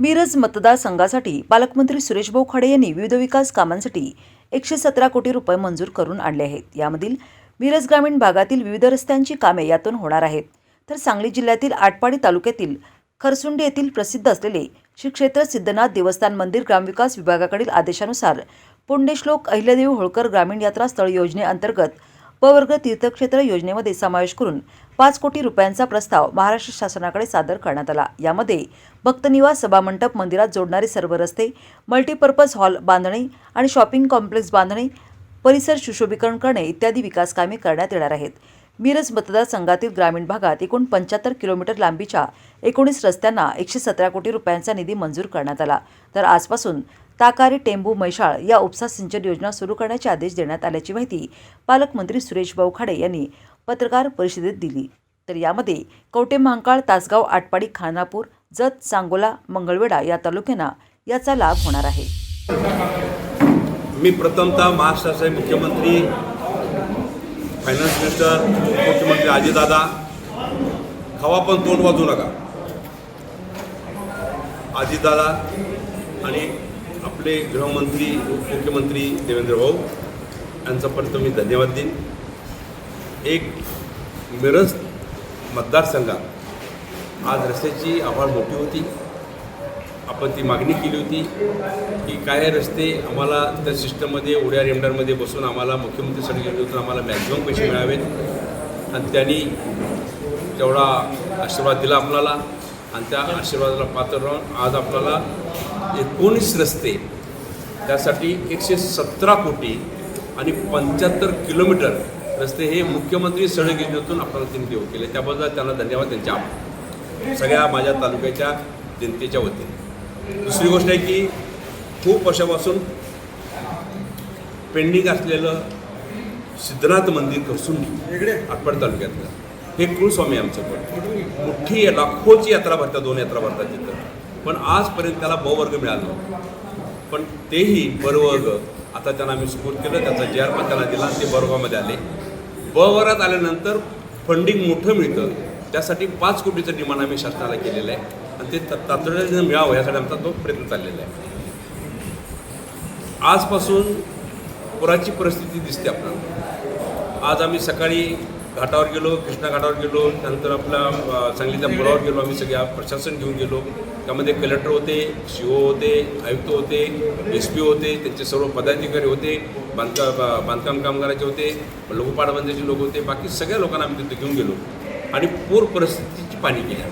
मिरज मतदारसंघासाठी पालकमंत्री सुरेशभाऊ खाडे यांनी विविध विकास कामांसाठी एकशे सतरा कोटी रुपये मंजूर करून आणले आहेत. यामधील मिरज ग्रामीण भागातील विविध रस्त्यांची कामे यातून होणार आहेत. तर सांगली जिल्ह्यातील आटपाडी तालुक्यातील खरसुंडी येथील प्रसिद्ध असलेले श्री क्षेत्र सिद्धनाथ देवस्थान मंदिर ग्रामविकास विभागाकडील आदेशानुसार पुण्यश्लोक अहिल्यादेवी होळकर ग्रामीण यात्रा स्थळ योजनेअंतर्गत प वर्ग तीर्थक्षेत्र योजनेमध्ये समावेश करून पाच कोटी रुपयांचा प्रस्ताव महाराष्ट्र शासनाकडे सादर करण्यात आला. यामध्ये भक्तनिवास सभामंडप मंदिरात जोडणारे सर्व रस्ते मल्टीपर्पज हॉल बांधणे आणि शॉपिंग कॉम्प्लेक्स बांधणे परिसर सुशोभीकरण करणे इत्यादी विकास कामे करण्यात येणार आहेत. मिरज मतदारसंघातील ग्रामीण भागात एकूण पंच्याहत्तर किलोमीटर लांबीच्या एकोणीस रस्त्यांना एकशे सतरा कोटी रुपयांचा निधी मंजूर करण्यात आला. तर आजपासून ताकारी टेंबू मैशाळ या उपसा सिंचन योजना सुरू करण्याचे आदेश देण्यात आल्याची माहिती पालकमंत्री सुरेश भाऊ खाडे यांनी पत्रकार परिषदेत दिली. तर यामध्ये कवटे महांकाळ तासगाव आटपाडी खानापूर जत सांगोला मंगळवेढा या तालुक्यांना याचा लाभ होणार आहे. मी प्रथमतः महाराष्ट्राचे मुख्यमंत्री फायनान्स मिनिस्टर मुख्यमंत्री अजितदादा खवा पण तोंड वाजू नका. अजितदादा आणि आपले गृहमंत्री उपमुख्यमंत्री देवेंद्र भाऊ यांचा पण मी धन्यवाद देईन. एक मिरज मतदारसंघात आज रस्त्याची आव्हान मोठी होती. आपण ती मागणी केली होती की काय रस्ते आम्हाला त्या सिस्टममध्ये उड्या रेमडारमध्ये बसून आम्हाला मुख्यमंत्री सर्टिफिकेटतून आम्हाला मॅक्झिमम पैसे मिळावेत. आणि त्यांनी तेवढा आशीर्वाद दिला आपल्याला. आणि त्या आशीर्वादाला पात्र राहून आज आपल्याला एकोणीस रस्ते त्यासाठी एकशे सतरा कोटी आणि पंच्याहत्तर किलोमीटर रस्ते हे मुख्यमंत्री सडक योजनेतून आपल्याला त्यांनी देऊ केले. त्याबद्दल त्यांना धन्यवाद त्यांच्या आभार. सगळ्या माझ्या तालुक्याच्या जनतेच्या वतीने. दुसरी गोष्ट आहे की खूप वर्षापासून पेंडिंग असलेलं सिद्धनाथ मंदिर खरसुंडी आटपाड तालुक्यातलं. हे कुळस्वामी आमचं पण मोठी लाखोची यात्रा भरतात दोन यात्रा भरतात तिथं. पण आजपर्यंत त्याला ब वर्ग मिळाला नव्हता. पण तेही ब वर्ग आता त्यांना आम्ही सुपूर्द केलं त्याचा जे आर पण त्यांना दिला ते ब आले. ब वर्गात आल्यानंतर फंडिंग मोठं मिळतं. त्यासाठी पाच कोटीचं डिमांड आम्ही शासनाला केलेलं आहे. आणि ते ता- तातडीने मिळावं यासाठी आमचा तो प्रयत्न चाललेला आहे. आजपासून पुराची परिस्थिती दिसते आपल्याला. आज आम्ही सकाळी घाटावर गेलो कृष्णा घाटावर गेलो नंतर आपला सांगलीच्या पुलावर गेलो आम्ही सगळ्या प्रशासन घेऊन गेलो. त्यामध्ये कलेक्टर होते सी ओ होते आयुक्त होते एस पी होते त्यांचे सर्व पदाधिकारी होते बांधका बांधकाम कामगाराचे होते लघुपाटबंदीचे लोक होते बाकी सगळ्या लोकांना आम्ही तिथे घेऊन गेलो. आणि पूर परिस्थितीची पाणी केली.